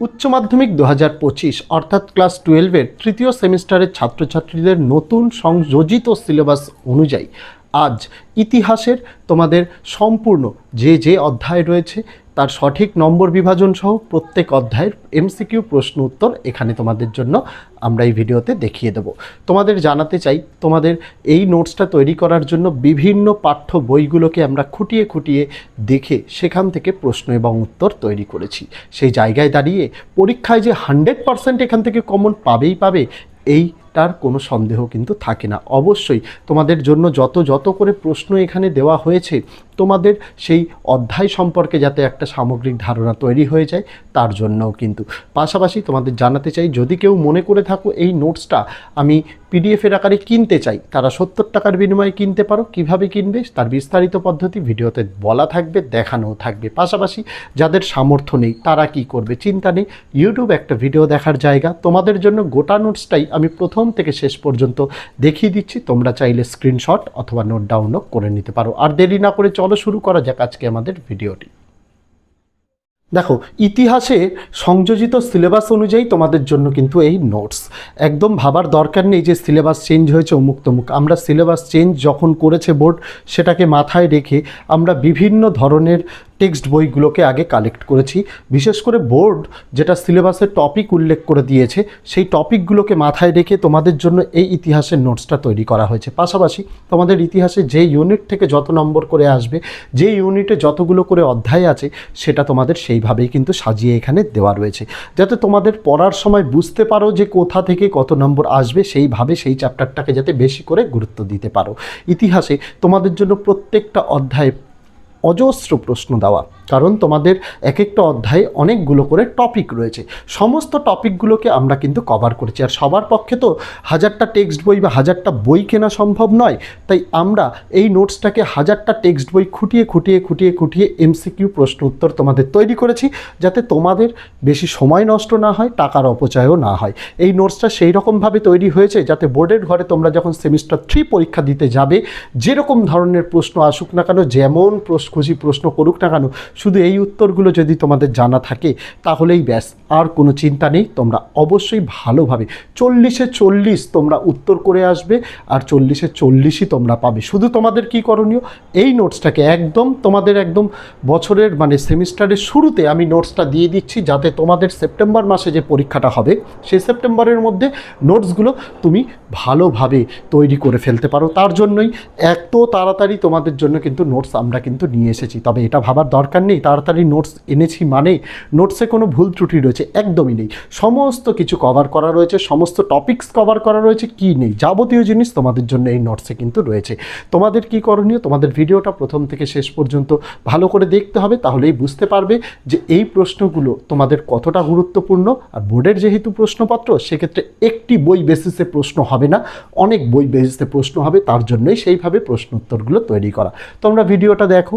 উচ্চ মাধ্যমিক দু হাজার পঁচিশ, অর্থাৎ ক্লাস টুয়েলভের তৃতীয় সেমিস্টারের ছাত্রছাত্রীদের নতুন সংযোজিত সিলেবাস অনুযায়ী আজ ইতিহাসের তোমাদের সম্পূর্ণ যে যে অধ্যায় রয়েছে তার সঠিক নম্বর বিভাজন সহ প্রত্যেক অধ্যায়ের এমসিকিউ প্রশ্ন উত্তর এখানে তোমাদের জন্য আমরা এই ভিডিওতে দেখিয়ে দেব। তোমাদের জানাতে চাই, তোমাদের এই নোটসটা তৈরি করার জন্য বিভিন্ন পাঠ্য বইগুলোকে আমরা খুঁটিয়ে খুঁটিয়ে দেখে সেখান থেকে প্রশ্ন এবং উত্তর তৈরি করেছি। সেই জায়গায় দাঁড়িয়ে পরীক্ষায় যে হান্ড্রেড পারসেন্ট এখান থেকে কমন পাবেই পাবে, এইটার কোনো সন্দেহ কিন্তু থাকে না। অবশ্যই তোমাদের জন্য যত যত করে প্রশ্ন এখানে দেওয়া হয়েছে তোমাদের সেই অধ্যায় সম্পর্কে যাতে একটা সামগ্রিক ধারণা তৈরি হয়ে যায়, তার জন্যও কিন্তু। পাশাপাশি তোমাদের জানাতে চাই, যদি কেউ মনে করে থাকো এই নোটসটা আমি পিডিএফের আকারে কিনতে চাই, তারা সত্তর টাকার বিনিময়ে কিনতে পারো। কীভাবে কিনবে? তার বিস্তারিত পদ্ধতি ভিডিওতে বলা থাকবে, দেখানোও থাকবে। পাশাপাশি যাদের সামর্থ্য নেই, তারা কি করবে? চিন্তা নেই। ইউটিউব একটা ভিডিও দেখার জায়গা। তোমাদের জন্য গোটা নোটসটাই আমি প্রথম থেকে শেষ পর্যন্ত দেখিয়ে দিচ্ছি। তোমরা চাইলে স্ক্রিনশট অথবা নোট ডাউনও করে নিতে পারো। আর দেরি না করে চলো শুরু করা যাক আজকে আমাদের ভিডিওটি। দেখো, ইতিহাসে সংযোজিত সিলেবাস অনুযায়ী তোমাদের জন্য কিন্তু এই নোটস। একদম ভাবার দরকার নেই যে সিলেবাস চেঞ্জ হয়েছে অমুক তমুক। আমরা সিলেবাস চেঞ্জ যখন করেছে বোর্ড, সেটাকে মাথায় রেখে আমরা বিভিন্ন ধরনের টেক্সট বইগুলোকে আগে কালেক্ট করেছি। বিশেষ করে বোর্ড যেটা সিলেবাসের টপিক উল্লেখ করে দিয়েছে, সেই টপিকগুলোকে মাথায় রেখে তোমাদের জন্য এই ইতিহাসের নোটসটা তৈরি করা হয়েছে। পাশাপাশি তোমাদের ইতিহাসে যে ইউনিট থেকে যত নম্বর করে আসবে, যে ইউনিটে যতগুলো করে অধ্যায় আছে, সেটা তোমাদের সেইভাবেই কিন্তু সাজিয়ে এখানে দেওয়া রয়েছে। যাতে তোমাদের পড়ার সময় বুঝতে পারো যে কোথা থেকে কত নম্বর আসবে, সেইভাবে সেই চ্যাপ্টারটাকে যাতে বেশি করে গুরুত্ব দিতে পারো। ইতিহাসে তোমাদের জন্য প্রত্যেকটা অধ্যায়ে অজস্র প্রশ্ন দেওয়া। কারণ তোমাদের এক একটা অধ্যায়ে অনেকগুলো করে টপিক রয়েছে। সমস্ত টপিকগুলোকে আমরা কিন্তু কভার করেছি। আর সবার পক্ষে তো হাজারটা টেক্সট বই বা হাজারটা বই কেনা সম্ভব নয়। তাই আমরা এই নোটসটাকে হাজারটা টেক্সট বই খুঁটিয়ে খুঁটিয়ে খুঁটিয়ে খুঁটিয়ে এমসিকিউ প্রশ্ন উত্তর তোমাদের তৈরি করেছি। যাতে তোমাদের বেশি সময় নষ্ট না হয়, টাকার অপচয়ও না হয়। এই নোটসটা সেই রকমভাবে তৈরি হয়েছে যাতে বোর্ডের ঘরে তোমরা যখন সেমিস্টার থ্রি পরীক্ষা দিতে যাবে, যেরকম ধরনের প্রশ্ন আসুক না কেন, যেমন প্রশ্ন খুশি প্রশ্ন করুক না কেন, শুধু এই উত্তরগুলো যদি তোমাদের জানা থাকে, তাহলেই ব্যাস, আর কোনো চিন্তা নেই, তোমরা অবশ্যই ভালোভাবে, চল্লিশে চল্লিশ তোমরা উত্তর করে আসবে, আর চল্লিশে চল্লিশই তোমরা পাবে। শুধু তোমাদের কি করণীয়? এই নোটসটাকে একদম, তোমাদের একদম বছরের মানে সেমিস্টারের শুরুতে আমি নোটসটা দিয়ে দিচ্ছি, যাতে তোমাদের সেপ্টেম্বর মাসে যে পরীক্ষাটা হবে, সেই সেপ্টেম্বরের মধ্যে নোটসগুলো তুমি ভালোভাবে তৈরি করে ফেলতে পারো। তার জন্যই এত তাড়াতাড়ি তোমাদের জন্য কিন্তু নোটস আমরা কিন্তু নিয়ে এসেছি। তবে এটা ভাবার দরকার নেই, তাড়াতাড়ি নোটস এনেছি মানে নোটসে কোনো ভুল ত্রুটি রয়েছে একদমই নেই। সমস্ত কিছু কভার করা রয়েছে, সমস্ত টপিকস কভার করা রয়েছে, কি নেই যাবতীয় জিনিস তোমাদের জন্য এই নোটসে কিন্তু রয়েছে। তোমাদের কি করণীয়? তোমাদের ভিডিওটা প্রথম থেকে শেষ পর্যন্ত ভালো করে দেখতে হবে, তাহলেই বুঝতে পারবে যে এই প্রশ্নগুলো তোমাদের কতটা গুরুত্বপূর্ণ। আর বোর্ডের যেহেতু প্রশ্নপত্র, সেক্ষেত্রে একটি বই বেসিসে প্রশ্ন হবে না, অনেক বই বেসিসে প্রশ্ন হবে, তার জন্যই সেইভাবে প্রশ্ন উত্তরগুলো তৈরি করা। তোমরা ভিডিওটা দেখো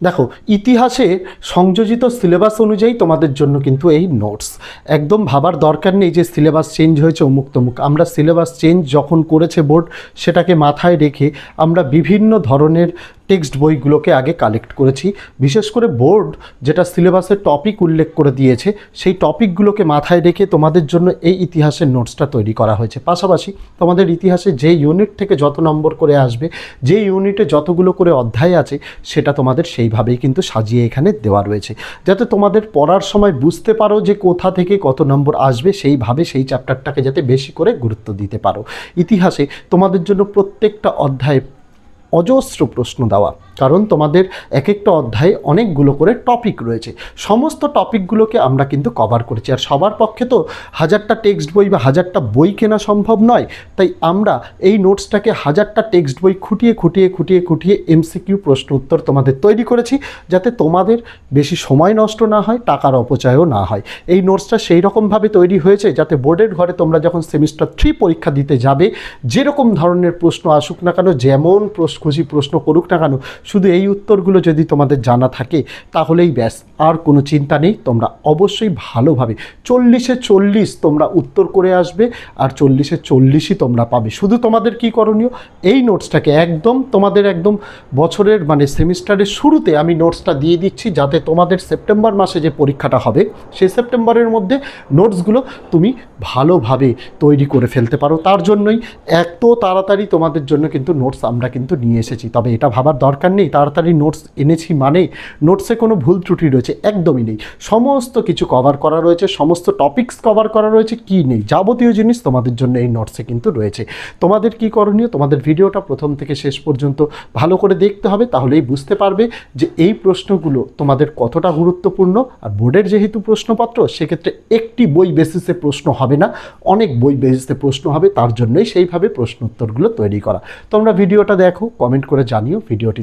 দেখো, ইতিহাসে সংযোজিত সিলেবাস অনুযায়ী তোমাদের জন্য কিন্তু এই নোটস একদম ভাবার দরকার নেই যে সিলেবাস চেঞ্জ হয়েছে অমুক তমুক। আমরা সিলেবাস চেঞ্জ যখন করেছে বোর্ড সেটাকে মাথায় রেখে আমরা বিভিন্ন ধরনের টেক্সট বইগুলোকে আগে কালেক্ট করেছি। বিশেষ করে বোর্ড যেটা সিলেবাসের টপিক উল্লেখ করে দিয়েছে, সেই টপিকগুলোকে মাথায় রেখে তোমাদের জন্য এই ইতিহাসের নোটসটা তৈরি করা হয়েছে। পাশাপাশি তোমাদের ইতিহাসে যে ইউনিট থেকে যত নম্বর করে আসবে, যে ইউনিটে যতগুলো করে অধ্যায় আছে, সেটা তোমাদের সেইভাবেই কিন্তু সাজিয়ে এখানে দেওয়া রয়েছে। যাতে তোমাদের পড়ার সময় বুঝতে পারো যে কোথা থেকে কত নম্বর আসবে, সেইভাবে সেই চ্যাপ্টারটাকে যাতে বেশি করে গুরুত্ব দিতে পারো। ইতিহাসে তোমাদের জন্য প্রত্যেকটা অধ্যায়ে অজস্র প্রশ্ন দেওয়া। কারণ তোমাদের এক একটা অধ্যায়ে অনেকগুলো করে টপিক রয়েছে। সমস্ত টপিকগুলোকে আমরা কিন্তু কভার করেছি। আর সবার পক্ষে তো হাজারটা টেক্সট বই বা হাজারটা বই কেনা সম্ভব নয়। তাই আমরা এই নোটসটাকে হাজারটা টেক্সট বই খুঁটিয়ে খুঁটিয়ে খুঁটিয়ে খুঁটিয়ে এমসিকিউ প্রশ্ন উত্তর তোমাদের তৈরি করেছি। যাতে তোমাদের বেশি সময় নষ্ট না হয়, টাকার অপচয়ও না হয়। এই নোটসটা সেই রকমভাবে তৈরি হয়েছে যাতে বোর্ডের ঘরে তোমরা যখন সেমিস্টার থ্রি পরীক্ষা দিতে যাবে, যেরকম ধরনের প্রশ্ন আসুক না কেন, যেমন প্রশ্ন খুশি প্রশ্ন করুক না কেন শুধু এই উত্তরগুলো যদি তোমাদের জানা থাকে, তাহলেই ব্যাস, আর কোনো চিন্তা নেই, তোমরা অবশ্যই ভালোভাবে চল্লিশে চল্লিশ তোমরা উত্তর করে আসবে, আর চল্লিশে চল্লিশই তোমরা পাবে। শুধু তোমাদের কি করণীয়? এই নোটসটাকে একদম তোমাদের একদম বছরের মানে সেমিস্টারের শুরুতে আমি নোটসটা দিয়ে দিচ্ছি, যাতে তোমাদের সেপ্টেম্বর মাসে যে পরীক্ষাটা হবে, সেই সেপ্টেম্বরের মধ্যে নোটসগুলো তুমি ভালোভাবে তৈরি করে ফেলতে পারো। তার জন্যই এত তাড়াতাড়ি তোমাদের জন্য কিন্তু নোটস আমরা কিন্তু নিয়ে এসেছি। তবে এটা ভাবার দরকার নেই। তাড়াতাড়ি নোটস এনেছি মানে নোটসে কোনো ভুল ত্রুটি রয়েছে, একদমই নেই। সমস্ত কিছু কভার করা রয়েছে, সমস্ত টপিকস কভার করা রয়েছে, কি নেই? যাবতীয় জিনিস তোমাদের জন্য এই নোটসে কিন্তু রয়েছে। তোমাদের কি করণীয়? তোমাদের ভিডিওটা প্রথম থেকে শেষ পর্যন্ত ভালো করে দেখতে হবে, তাহলেই বুঝতে পারবে যে এই প্রশ্নগুলো তোমাদের কতটা গুরুত্বপূর্ণ। আর বোর্ডের যেহেতু প্রশ্নপত্র, সেক্ষেত্রে একটি বই বেসিসে প্রশ্ন হবে না। অনেক বই বেসিসে প্রশ্ন হবে, তার জন্যই সেইভাবে প্রশ্ন উত্তরগুলো তৈরি করা। তোমরা ভিডিওটা দেখো কমেন্ট করে জানিও, ভিডিওটি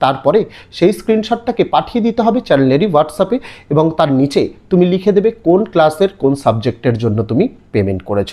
তারপরে সেই স্ক্রিনশটটাকে পাঠিয়ে দিতে হবে চ্যানেলেরই হোয়াটসঅ্যাপে এবং তার নিচে তুমি লিখে দেবে কোন ক্লাসের কোন সাবজেক্টের জন্য তুমি পেমেন্ট করেছ।